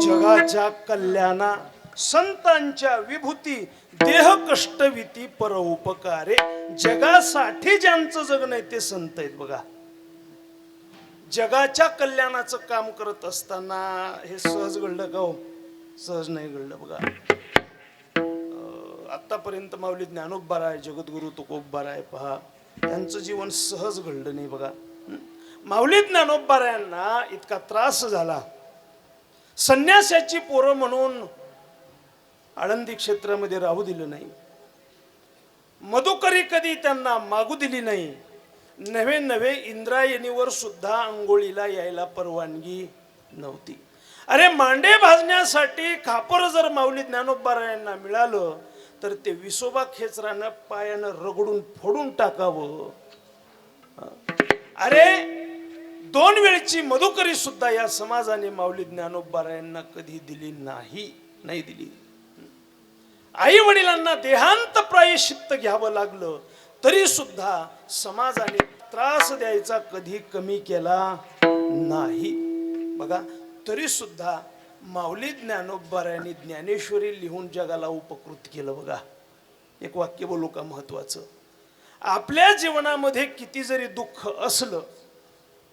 जगाच्या कल्याणा संतांच्या विभूती देह कष्टविती पर उपकारे जगासाठी ज्यांचं जगणं आहे ते संत आहेत बघा. जगाच्या कल्याणाचं काम करत असताना हे सहज घडलं का हो? सहज नाही घडलं बघा. आतापर्यंत माऊली ज्ञानोबार आहे जगद्गुरु तुकोबार आहे पहा. त्यांचं जीवन सहज घडलं नाही बघा. माऊली ज्ञानोबारायांना इतका त्रास झाला. संन्यासाची पोरं म्हणून आळंदी क्षेत्रामध्ये राहू दिलं नाही. मधुकरी कधी त्यांना मागू दिली नाही. नवे नवे इंद्रायणीवर सुद्धा आंघोळीला यायला परवानगी नव्हती. अरे मांडे भाजण्यासाठी खापर जर माऊली ज्ञानोबारायांना मिळालं तर ते विसोबा खेचरानं पायानं रगडून फोडून टाकावं. अरे दोन वेळची मधुकरी सुद्धा या समाजाने माऊली ज्ञानोबारायांना कधी दिली नाही नाही दिली. आई वडिलांना देहांत प्रायश्चित्त घ्यावं लागलं तरी सुद्धा समाजाने त्रास द्यायचा कधी कमी केला नाही. बघा तरी सुद्धा माऊली ज्ञानोबारायांनी ज्ञानेश्वरी लिहून जगाला उपकृत केलं बघा. एक वाक्य बोलू का महत्वाचं? आपल्या जीवनामध्ये किती जरी दुःख असलं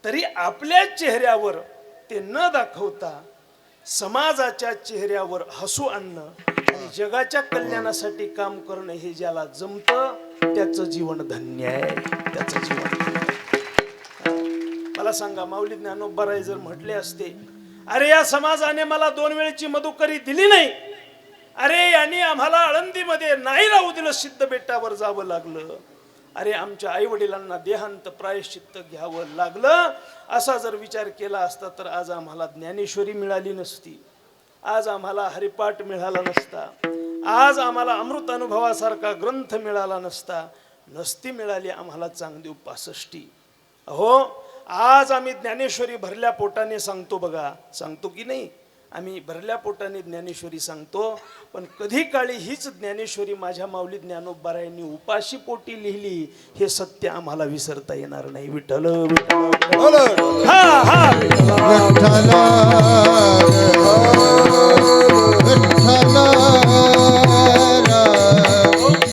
तरी आपल्या चेहऱ्यावर ते न दाखवता समाजाच्या चेहऱ्यावर हसू आणणं आणि जगाच्या कल्याणासाठी काम करणं हे ज्याला जमतं त्याचं जीवन धन्य आहे. त्याचं जीवन मला सांगा माऊली ज्ञानोबराय जर म्हटले असते अरे या समाजाने मला दोन वेळची मधुकरी दिली नाही. अरे यांनी आम्हाला आळंदीमध्ये नाही राहू दिलं सिद्ध बेटावर जावं लागलं. अरे आमच्या आई वडिलांना देहांत प्रायश्चित्त घ्यावं लागलं. असा जर विचार केला असता तर आज आम्हाला ज्ञानेश्वरी मिळाली नसती. आज आम्हाला हरिपाठ मिळाला नसता. आज आम्हाला अमृत अनुभवासारखा ग्रंथ मिळाला नसता. नसती मिळाली आम्हाला चांगदेव पासष्टी. अहो आज आम्ही ज्ञानेश्वरी भरल्या पोटाने सांगतो बघा. सांगतो की नाही? आम्ही भरल्या पोटाने ज्ञानेश्वरी सांगतो पण कधी काळी हीच ज्ञानेश्वरी माझ्या माऊली ज्ञानोबारायांनी उपाशी पोटी लिहिली हे सत्य आम्हाला विसरता येणार नाही. विठ्ठल विठ्ठल. हा हा.